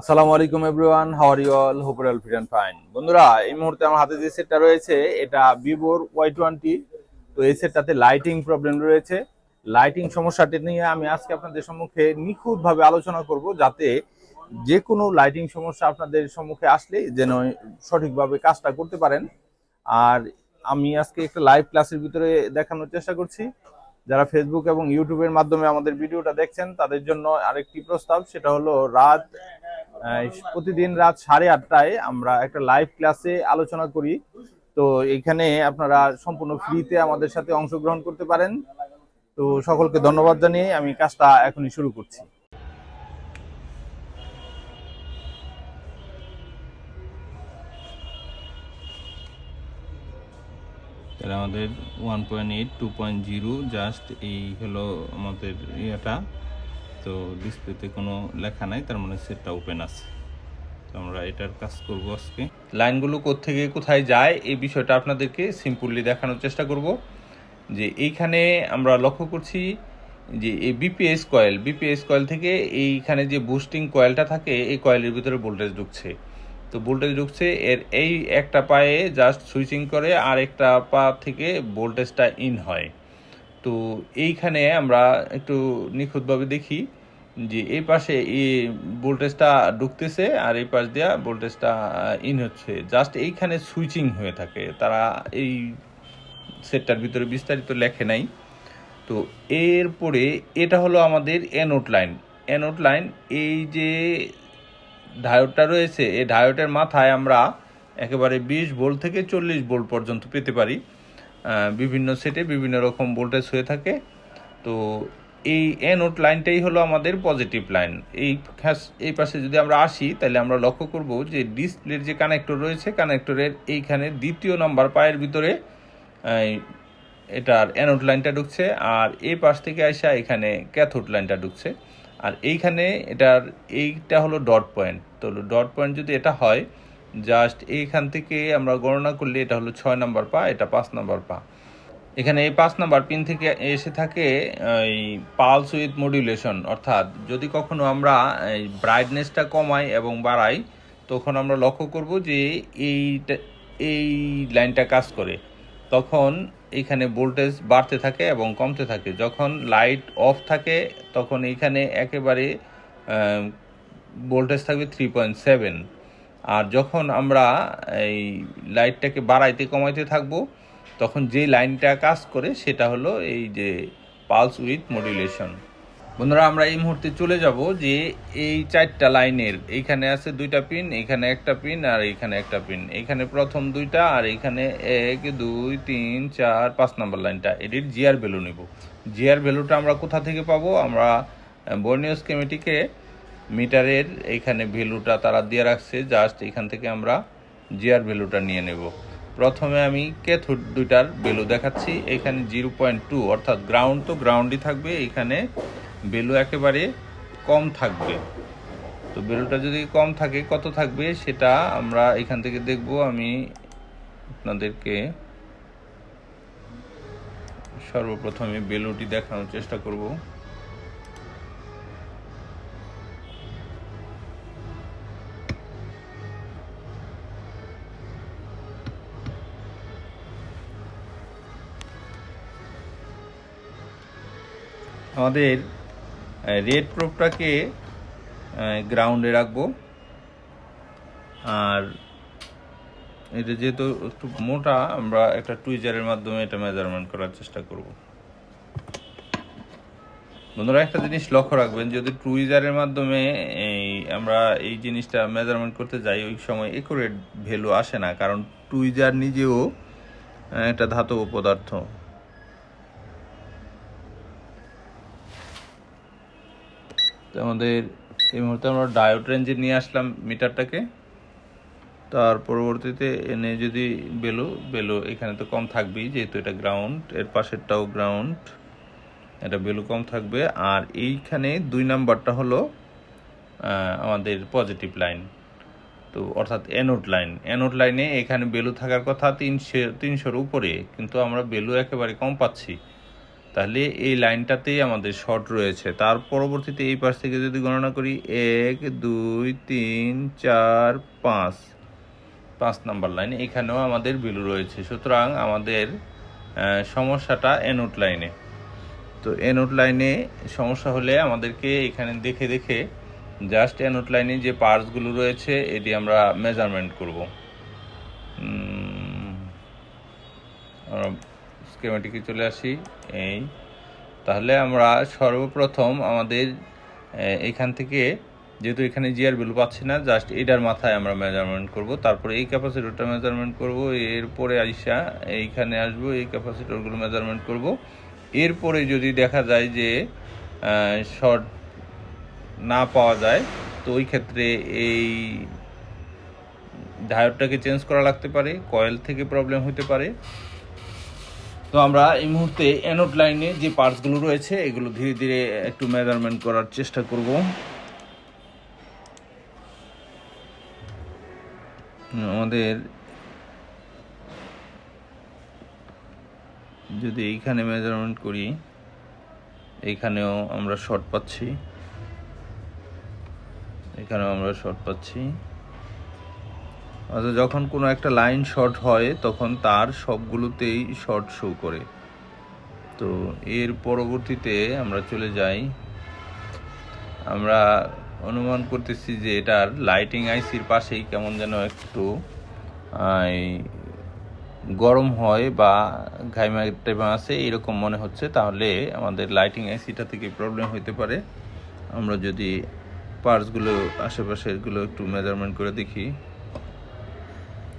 আসসালামু আলাইকুম everyone how are you all hope all fit fine বন্ধুরা, এই মুহূর্তে আমার হাতে যে সেটটা রয়েছে, এটা ভিভোর ওয়াই টোয়েন্টি তো এই সেটটাতে লাইটিং প্রবলেম রয়েছে। লাইটিং সমস্যাটি নিয়ে আমি আজকে আপনাদের সম্মুখে নিখুঁতভাবে আলোচনা করব, যাতে যে কোনো লাইটিং সমস্যা আপনাদের সম্মুখে আসলে যেন সঠিকভাবে কাজটা করতে পারেন। আর আমি আজকে একটা লাইভ ক্লাসের ভিতরে দেখানোর চেষ্টা করছি। যারা ফেসবুক এবং ইউটিউবের মাধ্যমে আমাদের ভিডিওটা দেখছেন, তাদের জন্য আরেকটি প্রস্তাব, সেটা হলো রাত প্রতিদিন রাত সাড়ে আটটায় আমরা একটা লাইভ ক্লাসে আলোচনা করি। তো এখানে আপনারা সম্পূর্ণ ফ্রিতে আমাদের সাথে অংশগ্রহণ করতে পারেন। তো সকলকে ধন্যবাদ জানিয়ে আমি কাজটা এখনই শুরু করছি। তাহলে আমাদের one point eight two point zero just এই হলো আমাদের ইয়েটা। তো ডিসপ্লেতে কোনো লেখা নাই, তার মানে সেটটা ওপেন আছে। তো আমরা এটার কাজ করব আজকে। লাইনগুলো কোত্থেকে কোথায় যায়, এই বিষয়টা আপনাদেরকে সিম্পলি দেখানোর চেষ্টা করব। যে এইখানে আমরা লক্ষ্য করছি যে এই বিপিএস কয়েল বিপিএস কয়েল থেকে এইখানে যে বুস্টিং কয়েলটা থাকে, এই কয়েলের ভিতরে ভোল্টেজ ঢুকছে। তো ভোল্টেজ ঢুকছে, এর এই একটা পায়ে জাস্ট সুইচিং করে আর একটা পা থেকে ভোল্টেজটা ইন হয়। তো এইখানে আমরা একটু নিখুঁতভাবে দেখি যে এই পাশে এই ভোল্টেজটা ঢুকতেছে আর এই পাশ দিয়া ভোল্টেজটা ইন হচ্ছে। জাস্ট এইখানে সুইচিং হয়ে থাকে। তারা এই সেটটার ভিতরে বিস্তারিত লেখে নাই। তো এরপরে এটা হলো আমাদের অ্যানোট লাইন অ্যানোট লাইন এই যে ডায়োডটা রয়েছে, এই ডায়োডের মাথায় আমরা একেবারে বিশ ভোল্ট থেকে চল্লিশ ভোল্ট পর্যন্ত পেতে পারি। বিভিন্ন সেটে বিভিন্ন রকম ভোল্টেজ হয়ে থাকে। তো এই অ্যানোট লাইনটাই হলো আমাদের পজিটিভ লাইন। এই এই পাশে যদি আমরা আসি, তাহলে আমরা লক্ষ্য করব যে ডিসপ্লের যে কানেক্টর রয়েছে, কানেক্টরের এইখানে দ্বিতীয় নম্বর পায়ের ভিতরে এটার অ্যানোড লাইনটা ঢুকছে, আর এই পাশ থেকে আসা এখানে ক্যাথোড লাইনটা ঢুকছে। আর এইখানে এটার এইটা হলো ডট পয়েন্ট। তো ডট পয়েন্ট যদি এটা হয় জাস্ট এইখান থেকে আমরা গণনা করলে এটা হলো ছয় নাম্বার পা, এটা পাঁচ নাম্বার পা। এখানে এই পাঁচ নাম্বার পিন থেকে এসে থাকে, এই পালস উইথ মডিউলেশন অর্থাৎ যদি কখনো আমরা এই ব্রাইটনেসটা কমাই এবং বাড়াই, তখন আমরা লক্ষ্য করব যে এইটা, এই লাইনটা কাজ করে। তখন এখানে ভোল্টেজ বাড়তে থাকে এবং কমতে থাকে। যখন লাইট অফ থাকে, তখন এখানে একেবারে ভোল্টেজ থাকবে থ্রি পয়েন্ট সেভেন আর যখন আমরা এই লাইটটাকে বাড়াইতে, কমাইতে থাকব, তখন যে লাইনটা কাজ করে, সেটা হলো এই যে পালস উইথ মডুলেশন বন্ধুরা, আমরা এই মুহূর্তে চলে যাব যে এই চারটা লাইনের। এইখানে আছে দুইটা পিন, এখানে একটা পিন আর এইখানে একটা পিন। এখানে প্রথম দুইটা আর এইখানে এক, দুই, তিন, চার, পাঁচ নম্বর লাইনটা। এটির জিআর ভ্যালু নেব। জিআর ভ্যালুটা আমরা কোথা থেকে পাবো? আমরা বর্নিও স্কেমেটিকে মিটারের এইখানে ভ্যালুটা তারা দিয়ে রাখছে। জাস্ট এখান থেকে আমরা জিআর ভ্যালুটা নিয়ে নেব। প্রথমে আমি ক্যাথোড দুইটার ভ্যালু দেখাচ্ছি। এখানে জিরো পয়েন্ট টু, অর্থাৎ গ্রাউন্ড তো গ্রাউন্ডই থাকবে। এখানে ভ্যালু একেবারে কম থাকবে। তো ভ্যালুটা যদি কম থাকে, কত থাকবে সেটা আমরা এখান থেকে দেখব। আমি আপনাদেরকে সর্বপ্রথমে বেলুটি দেখানোর চেষ্টা করব। আমাদের রেড প্রোপটাকে গ্রাউন্ডে রাখব। আর এটা যেহেতু একটু মোটা, আমরা একটা টুইজারের মাধ্যমে এটা মেজারমেন্ট করার চেষ্টা করব। বন্ধুরা, একটা জিনিস লক্ষ্য রাখবেন, যদি টুইজারের মাধ্যমে এই আমরা এই জিনিসটা মেজারমেন্ট করতে যাই, ওই সময় একুরেট ভ্যালু আসে না, কারণ টুইজার নিজেও একটা ধাতব পদার্থ। তো আমাদের এই মুহূর্তে আমরা ডায়োড রেঞ্জে নিয়ে আসলাম মিটারটাকে। তার পরবর্তীতে এনে যদি বেলো বেলো এখানে তো কম থাকবেই, যেহেতু এটা গ্রাউন্ড এর পাশেরটাও গ্রাউন্ড এটা বেলু কম থাকবে। আর এইখানে দুই নাম্বারটা হলো আমাদের পজিটিভ লাইন তো অর্থাৎ অ্যানোড লাইন অ্যানোড লাইনে এখানে বেলু থাকার কথা তিনশো, তিনশোর উপরে, কিন্তু আমরা বেলু একেবারে কম পাচ্ছি। তাহলে এই লাইনটাতেই আমাদের শর্ট রয়েছে। তার পরবর্তীতে এই পাশ থেকে যদি গণনা করি, এক, দুই, তিন, চার, পাঁচ। পাঁচ নাম্বার লাইন এখানেও আমাদের বিলু রয়েছে। সুতরাং আমাদের সমস্যাটা এনোট লাইনে। তো এনোট লাইনে সমস্যা হলে আমাদেরকে এখানে দেখে দেখে জাস্ট এনোট লাইনে যে পার্টসগুলো রয়েছে, এটি আমরা মেজারমেন্ট করব। স্কেমেটিকে চলে আসি। এই। তাহলে আমরা সর্বপ্রথম আমাদের এখান থেকে যেহেতু এখানে জিআর ভ্যালু পাচ্ছি না জাস্ট এটার মাথায় আমরা মেজারমেন্ট করব। তারপরে এই ক্যাপাসিটরটা মেজারমেন্ট করব। এরপরে আইসা এইখানে আসব, এই ক্যাপাসিটরগুলো মেজারমেন্ট করব। এরপরে যদি দেখা যায় যে শর্ট না পাওয়া যায়, তো ওই ক্ষেত্রে এই ডায়োডটাকে চেঞ্জ করা লাগতে পারে কয়েল থেকে প্রবলেম হতে পারে। তো আমরা এই মুহূর্তে অ্যানোড লাইনে যে পার্টসগুলো রয়েছে, এগুলো ধীরে ধীরে একটু মেজারমেন্ট করার চেষ্টা করব। আমাদের যদি এইখানে মেজারমেন্ট করি, এইখানেও আমরা শর্ট পাচ্ছি। এখানেও আমরা শর্ট পাচ্ছি। যখন কোনো একটা লাইন শর্ট হয়, তখন তার সবগুলোতেই শর্ট শো করে। তো এর পরবর্তীতে আমরা চলে যাই। আমরা অনুমান করতেছি যে এটার লাইটিং আইসির পাশেই কেমন যেন একটু গরম হয় বা ঘাইমা টাইপের আছে, এরকম মনে হচ্ছে। তাহলে আমাদের লাইটিং আইসিটা থেকে প্রবলেম হতে পারে। আমরা যদি পার্টসগুলো আশেপাশেরগুলো একটু মেজারমেন্ট করে দেখি।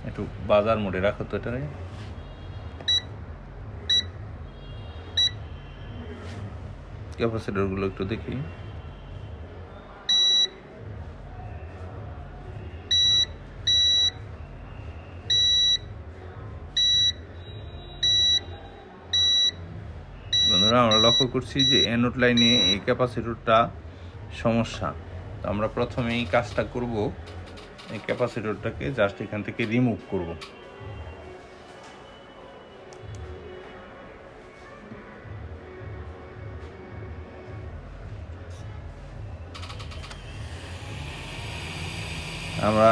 একটু বাজার মোড়ে রাখো তো এটারে ক্যাপাসিটরগুলো একটু দেখি। বন্ধুরা, আমরা লক্ষ্য করছি যে অ্যানোড লাইনে এই ক্যাপাসিটরটা সমস্যা। তো আমরা প্রথমে এই কাজটা করব। এই ক্যাপাসিটরটাকে জাস্ট এখান থেকে রিমুভ করব। আমরা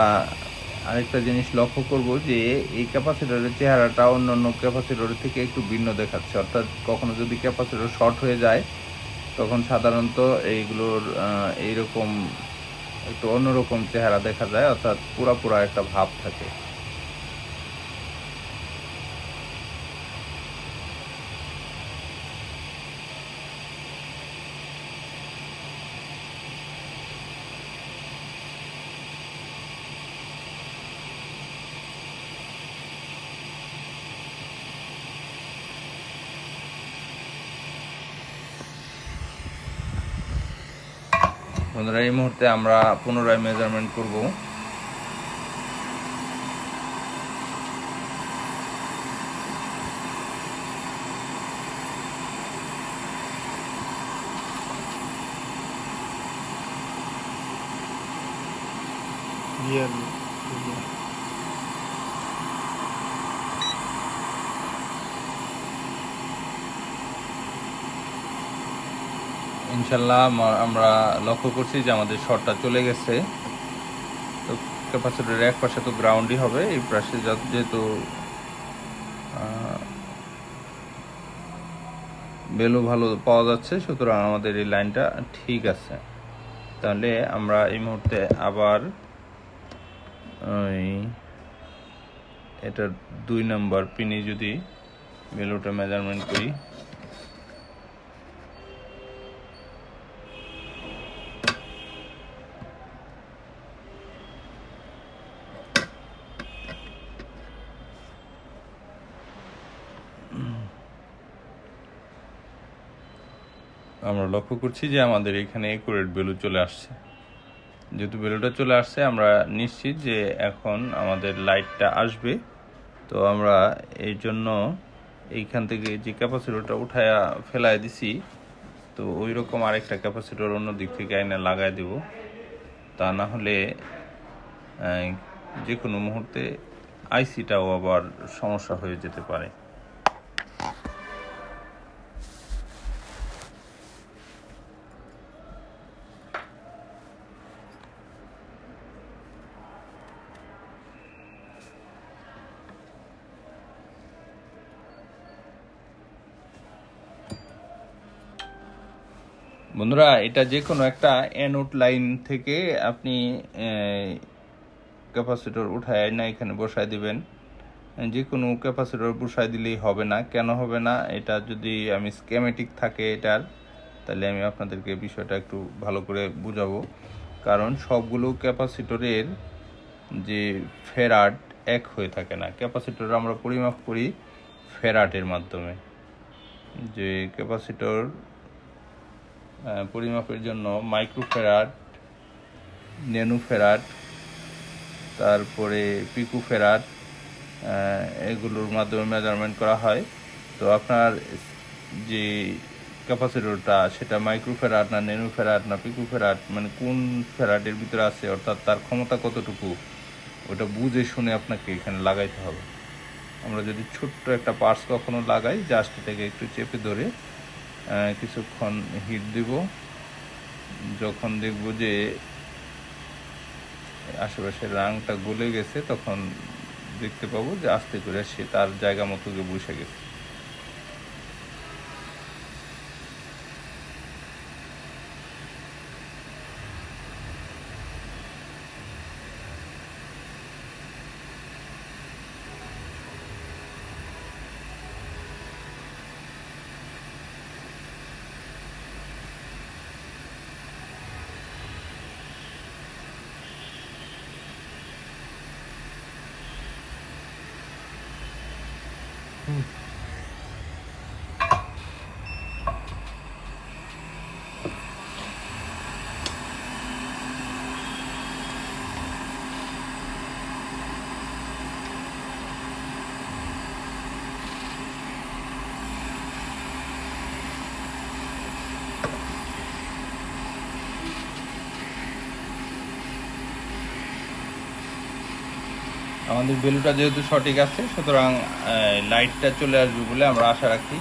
আরেকটা জিনিস লক্ষ্য করব যে এই ক্যাপাসিটরের চেহারাটা অন্য অন্য ক্যাপাসিটরের থেকে একটু ভিন্ন দেখাচ্ছে। অর্থাৎ কখনো যদি ক্যাপাসিটর শর্ট হয়ে যায়, তখন সাধারণত এইগুলোর এইরকম একটু অন্যরকম চেহারা দেখা যায় অর্থাৎ পুরা পুরা একটা ভাব থাকে। বন্ধুরা এই মুহূর্তে আমরা পুনরায় মেজারমেন্ট করব Bien. ইনশাল্লাহ আমা- আমরা লক্ষ্য করছি যে আমাদের শর্টটা চলে গেছে। তো ক্যাপাসিটরের এক পাশে তো গ্রাউন্ডই হবে, এই পাশে যেহেতু বেলু ভালো পাওয়া যাচ্ছে, সুতরাং আমাদের এই লাইনটা ঠিক আছে। তাহলে আমরা এই মুহূর্তে আবার ওই এটা দুই নম্বর পিনে যদি বেলুটা মেজারমেন্ট করি। আমরা লক্ষ্য করছি যে আমাদের এখানে একুরেট বেলু চলে আসছে। যেহেতু বেলুটা চলে আসছে, আমরা নিশ্চিত যে এখন আমাদের লাইটটা আসবে। তো আমরা এই জন্য এইখান থেকে যে ক্যাপাসিটরটা উঠায়া ফেলায় দিছি, তো ওই রকম আরেকটা ক্যাপাসিটর অন্য দিক থেকে আইনে লাগাই দিব। তা না হলে যে কোনো মুহূর্তে আইসিটাও আবার সমস্যা হয়ে যেতে পারে। বন্ধুরা, এটা যে কোনো একটা অ্যানোড লাইন থেকে আপনি ক্যাপাসিটর উঠায় না, এখানে বসায় দিবেন। যে কোনো ক্যাপাসিটর বসায় দিলেই হবে না। কেন হবে না? এটা যদি আমি স্কেমেটিক থাকে এটার, তাহলে আমি আপনাদেরকে বিষয়টা একটু ভালো করে বুঝাবো। কারণ সবগুলো ক্যাপাসিটরের যে ফেরাট এক হয়ে থাকে না। ক্যাপাসিটর আমরা পরিমাপ করি ফেরাটের মাধ্যমে। যে ক্যাপাসিটর পরিমাপের জন্য মাইক্রোফেরাট নেনোফেরাট তারপরে পিকুফেরাট এগুলোর মাধ্যমে মেজারমেন্ট করা হয়। তো আপনার যে ক্যাপাসিটরটা সেটা মাইক্রোফেরাট না নেনোফেরাট না পিকুফেরাট মানে কোন ফেরাটের ভিতরে আছে, অর্থাৎ তার ক্ষমতা কতটুকু, ওটা বুঝে শুনে আপনাকে এখানে লাগাইতে হবে। আমরা যদি ছোট্ট একটা পার্টস কখনো লাগাই জাস্ট এটাকে একটু চেপে ধরে কিছুক্ষণ হিট দিব। যখন দেখব যে আশেপাশের রাংটা গলে গেছে, তখন দেখতে পাবো যে আস্তে করে সে তার জায়গা মতো বসে গেছে। আমাদের বেলুটা যেহেতু সঠিক আছে, সুতরাং লাইটটা চলে আসবে বলে আমরা আশা রাখি।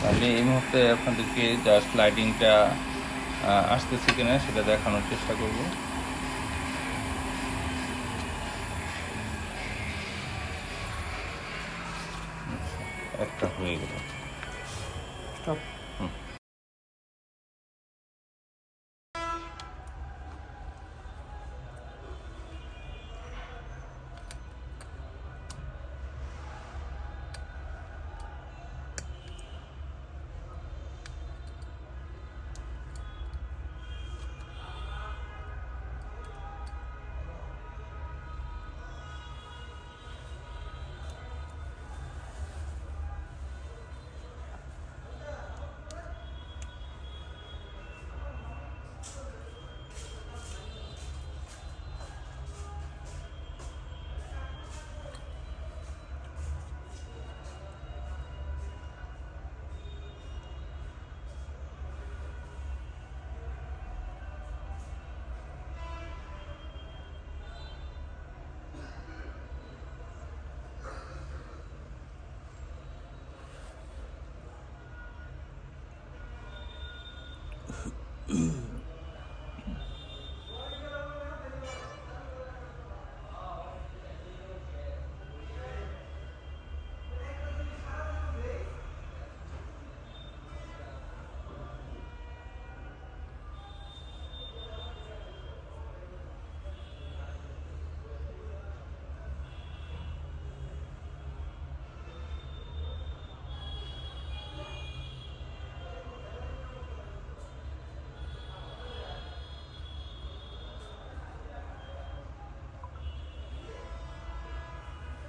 তাহলে এই মুহূর্তে আপনাদেরকে জাস্ট লাইটিংটা আসতেছে কিনা সেটা দেখানোর চেষ্টা করব। একটা হয়ে গেল। Stop.